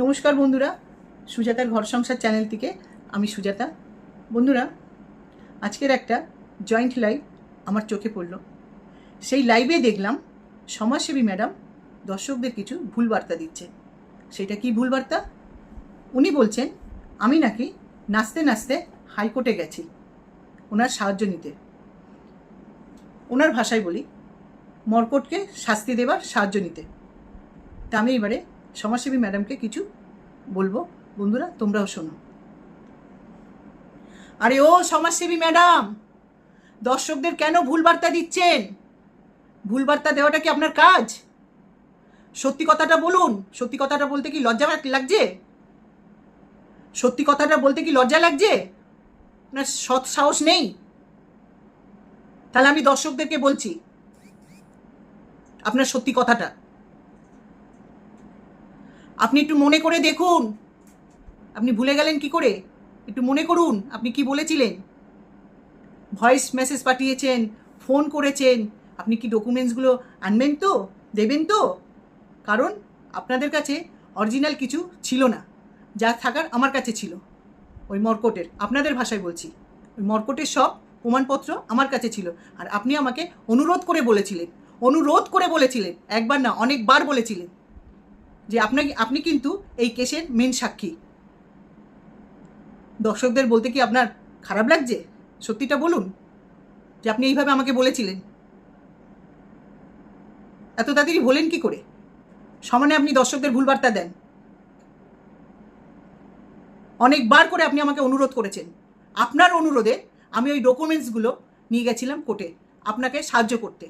নমস্কার বন্ধুরা, সুজাতার ঘর সংসার চ্যানেল থেকে আমি সুজাতা। বন্ধুরা, আজকের একটা জয়েন্ট লাইভ আমার চোখে পড়ল। সেই লাইভে দেখলাম সমাজসেবী ম্যাডাম দর্শকদের কিছু ভুল বার্তা দিচ্ছে। সেটা কি ভুল বার্তা? উনি বলছেন, আমি নাকি নাচতে নাচতে হাইকোর্টে গেছি, ওনার সাহায্য নিতে। ওনার ভাষায় বলি, মর্কটকে শাস্তি দেবার সাহায্য নিতে। তা আমি এবারে সমাজসেবী ম্যাডামকে কিছু বলব? বন্ধুরা, তোমরাও শোনো। আরে ও সমাজসেবী ম্যাডাম, দর্শকদের কেন ভুল বার্তা দিচ্ছেন? ভুল বার্তা দেওয়াটা কি আপনার কাজ? সত্যি কথাটা বলুন। সত্যি কথাটা বলতে কি লজ্জা লাগছে? সত্যি কথাটা বলতে কি লজ্জা লাগছে? আপনার সৎ সাহস নেই? তাহলে আমি দর্শকদেরকে বলছি, আপনার সত্যি কথাটা। আপনি একটু মনে করে দেখুন। আপনি ভুলে গেলেন কি করে? একটু মনে করুন, আপনি কি বলেছিলেন? ভয়েস মেসেজ পাঠিয়েছেন, ফোন করেছেন, আপনি কি ডকুমেন্টসগুলো আনবেন তো? দেবেন তো? কারণ আপনাদের কাছে অরিজিনাল কিছু ছিল না, যা থাকার আমার কাছে ছিল, ওই মর্কটের। আপনাদের ভাষায় বলছি, ওই মর্কটের সব প্রমাণপত্র আমার কাছে ছিল, আর আপনি আমাকে অনুরোধ করে বলেছিলেন, অনুরোধ করে বলেছিলেন, একবার না, অনেকবার বলেছিলেন। যে আপনাকে, আপনি কিন্তু এই কেসের মেন সাক্ষী। দর্শকদের বলতে কি আপনার খারাপ লাগছে? সত্যিটা বলুন, যে আপনি এইভাবে আমাকে বলেছিলেন। এত তাড়াতাড়ি বলেন কি করে? সমানে আপনি দর্শকদের ভুল বার্তা দেন। অনেকবার করে আপনি আমাকে অনুরোধ করেছেন। আপনার অনুরোধে আমি ওই ডকুমেন্টসগুলো নিয়ে গেছিলাম কোর্টে, আপনাকে সাহায্য করতে।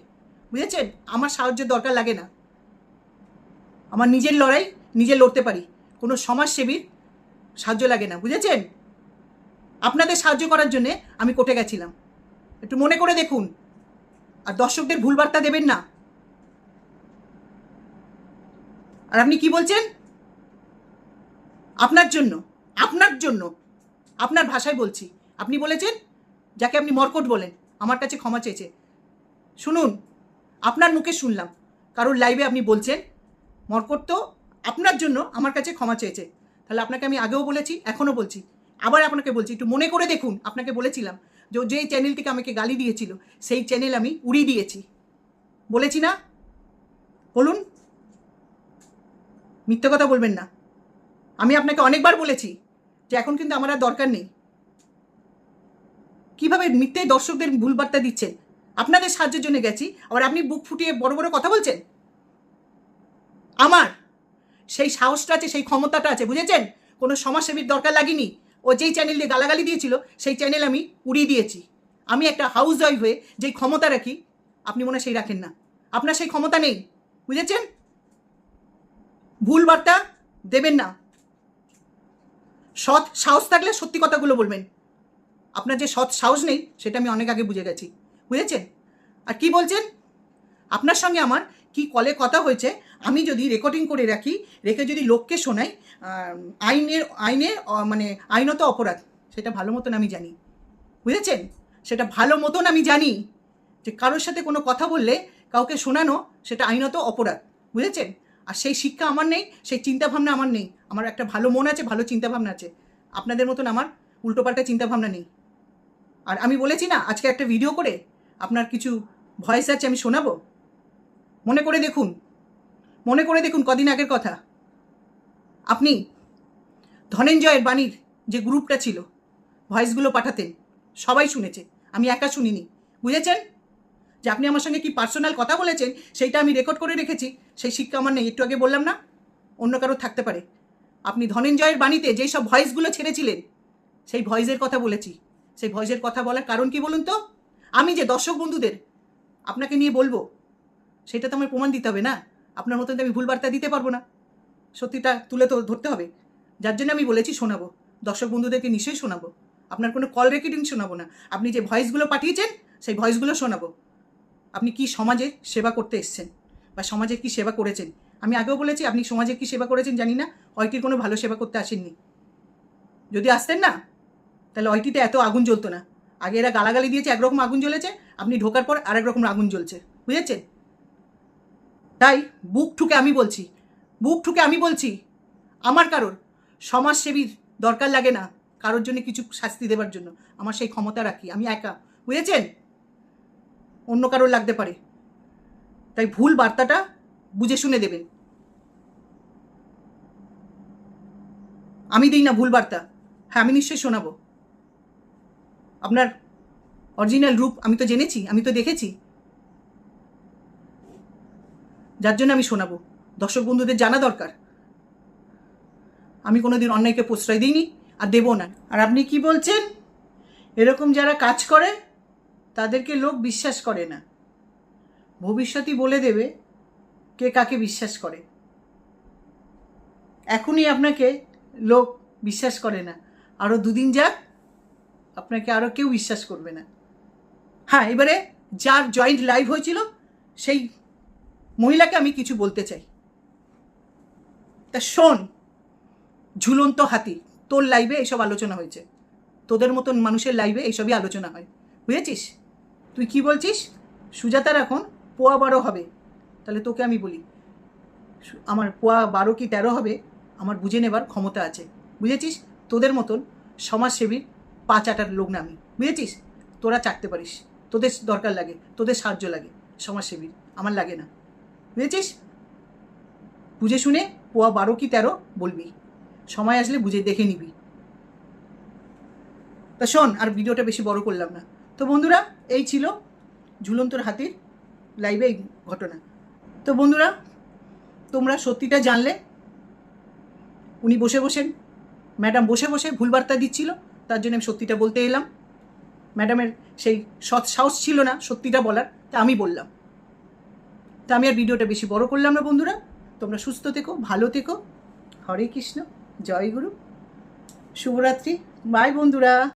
বুঝেছেন? আমার সাহায্যের দরকার লাগে না। আমার নিজের লড়াই, নিজে লড়তে পারি। কোনো সমাজসেবীর সাহায্য লাগে না, বুঝেছেন? আপনাদের সাহায্য করার জন্য আমি কোর্টে গেছিলাম। একটু মনে করে দেখুন। আর দর্শকদের ভুল বার্তা দেবেন না। আর আপনি কি বলছেন? আপনার জন্য আপনার জন্য, আপনার ভাষায় বলছি। আপনি বলেছেন, যাকে আপনি মর্কট বলেন, আমার কাছে ক্ষমা চেয়েছে। শুনুন, আপনার মুখে শুনলাম। কারোর লাইভে আপনি বলছেন মর্কট তো আপনার জন্য আমার কাছে ক্ষমা চেয়েছে। তাহলে আপনাকে আমি আগেও বলেছি, এখনও বলছি। আবার আপনাকে বলছি, একটু মনে করে দেখুন, আপনাকে বলেছিলাম যে ও যেই চ্যানেল থেকে আমাকে গালি দিয়েছিল, সেই চ্যানেল আমি উড়িয়ে দিয়েছি। বলেছি না? বলুন। মিথ্যে কথা বলবেন না। আমি আপনাকে অনেকবার বলেছি যে এখন কিন্তু আমার আর দরকার নেই। কীভাবে মিথ্যে দর্শকদের ভুল বার্তা দিচ্ছেন? আপনাদের সাহায্যের জন্য গেছি, আবার আপনি বুক ফুটিয়ে বড় বড় কথা বলছেন? আমার। সেই সাহসটা আছে, সেই ক্ষমতাটা আছে, বুঝেছেন? কোনো সমাজসেবীর দরকার লাগেনি। ও যেই চ্যানেল দিয়ে গালাগালি দিয়েছিল, সেই চ্যানেল আমি উড়িয়ে দিয়েছি। আমি একটা হাউস ওয়াইফ হয়ে যেই ক্ষমতা রাখি, আপনি মনে সেই রাখেন না। আপনার সেই ক্ষমতা নেই, বুঝেছেন? ভুল বার্তা দেবেন না। সৎ সাহস থাকলে সত্যি কথাগুলো বলবেন। আপনার যে সৎ সাহস নেই, সেটা আমি অনেক আগে বুঝে গেছি, বুঝেছেন? আর কি বলছেন? আপনার সঙ্গে আমার কি কলে কথা হয়েছে আমি যদি রেকর্ডিং করে রাখি রেখে যদি লোককে শোনাই আইনের আহ, মানে আইনত অপরাধ সেটা ভালো মতন আমি জানি। বুঝেছেন? সেটা ভালো মতন আমি জানি যে কারোর সাথে কোনো কথা বললে কাউকে শোনানো সেটা আইনত অপরাধ। বুঝেছেন? আর সেই শিক্ষা আমার নেই সেই চিন্তাভাবনা আমার নেই। আমার একটা ভালো মন আছে ভালো চিন্তাভাবনা আছে। আপনাদের মতন আমার উল্টোপাল্টা চিন্তাভাবনা নেই। আর আমি বলেছি না আজকে একটা ভিডিও করে আপনার কিছু ভয়েস আছে আমি শোনাবো? মনে করে দেখুন। মনে করে দেখুন কদিন আগের কথা। আপনি ধনেঞ্জয়ের বাণীর যে গ্রুপটা ছিল, ভয়েসগুলো পাঠাতেন, সবাই শুনেছে। আমি একা শুনিনি। বুঝেছেন? যে আপনি আমার সঙ্গে কি পার্সোনাল কথা বলেছেন, সেইটা আমি রেকর্ড করে রেখেছি, সেই শিক্ষা আমার নেই। একটু আগে বললাম না? অন্য কারও থাকতে পারে। আপনি ধনেঞ্জয়ের বাণীতে যেই সব ভয়েসগুলো ছেড়েছিলেন, সেই ভয়েসের কথা বলেছি। সেই ভয়েসের কথা বলার কারণ কি বলুন তো? আমি যে দর্শক বন্ধুদের আপনাকে নিয়ে বলব সেটা তো আমার প্রমাণ দিতে হবে না। আপনার মতন আমি ভুল বার্তা দিতে পারব না। সত্যিটা তুলে তো ধরতে হবে। যার জন্য আমি বলেছি শোনাবো। দর্শক বন্ধুদেরকে নিশ্চয়ই শোনাবো। আপনার কোনো কল রেকর্ডিং শোনাবো না। আপনি যে ভয়েসগুলো পাঠিয়েছেন, সেই ভয়েসগুলো শোনাবো। আপনি কি সমাজে সেবা করতে এসছেন? বা সমাজে কি সেবা করেছেন? আমি আগেও বলেছি, আপনি সমাজে কি সেবা করেছেন জানি না। অয়টির কোনো ভালো সেবা করতে আসেননি। যদি আসতেন না, তাহলে অয়টিতে এত আগুন জ্বলতো না। আগে এরা গালাগালি দিয়েছে, একরকম আগুন জ্বলেছে। আপনি ঢোকার পর আরেক রকম আগুন জ্বলছে। বুঝেছেন? তাই বুক ঠুকে আমি বলছি, বুক ঠুকে আমি বলছি, আমার কারোর সমাজসেবীর দরকার লাগে না কারোর জন্য কিছু শাস্তি দেবার জন্য। আমার সেই ক্ষমতা রাখি, আমি একা, বুঝেছেন? অন্য কারোর লাগতে পারে। তাই ভুল বার্তাটা বুঝে শুনে দেবেন। আমি দিই না ভুল বার্তা। হ্যাঁ আমি নিশ্চয়ই শোনাবো। আপনার অরিজিনাল রূপ আমি তো জেনেছি, আমি তো দেখেছি। যার জন্য আমি শোনাবো। দর্শক বন্ধুদের জানা দরকার। আমি কোনোদিন অন্যায়কে প্রশ্রয় দিইনি আর দেবো না। আর আপনি কি বলছেন? এরকম যারা কাজ করে, তাদেরকে লোক বিশ্বাস করে না। ভবিষ্যতই বলে দেবে কে কাকে বিশ্বাস করে। এখনই আপনাকে লোক বিশ্বাস করে না। আরও দুদিন যাক, আপনাকে আরও কেউ বিশ্বাস করবে না। হ্যাঁ এবারে যার জয়েন্ট লাইভ হয়েছিল, সেই মহিলাকে আমি কিছু বলতে চাই। তা শোন, ঝুলন্ত হাতি, তোর লাইভে এইসব আলোচনা হয়েছে। তোদের মতন মানুষের লাইভে এইসবই আলোচনা হয়। বুঝেছিস? তুই কি বলছিস? সুজাতার এখন পোয়া বারো হবে। তাহলে তোকে আমি বলি আমার পোয়া বারো কি তেরো হবে? আমার বুঝে নেবার ক্ষমতা আছে। বুঝেছিস? তোদের মতন সমাজসেবীর পাঁচ আটার লোক না আমি। বুঝেছিস? তোরা চাটতে পারিস। তোদের দরকার লাগে, তোদের সাহায্য লাগে সমাজসেবীর। আমার লাগে না। বুঝেছিস? বুঝে শুনে পোয়া বারো কি তেরো বলবি। সময় আসলে বুঝে দেখে নিবি। তা শোন, আর ভিডিওটা বেশি বড় করলাম না। তো বন্ধুরা, এই ছিল ঝুলন্তর হাতির লাইভে এই ঘটনা। তো বন্ধুরা, তোমরা সত্যিটা জানলে। উনি বসে বসেন। ম্যাডাম বসে বসে ভুল বার্তা দিচ্ছিল, তার জন্য আমি সত্যিটা বলতে এলাম। ম্যাডামের সেই সৎ সাহস ছিল না সত্যিটা বলার, তা আমি বললাম। তা আমি আর ভিডিওটা বেশি বড় করলাম না, বন্ধুরা। তোমরা সুস্থ থেকো, ভালো থেকো। হরে কৃষ্ণ, জয় গুরু। শুভরাত্রি। বাই, বন্ধুরা।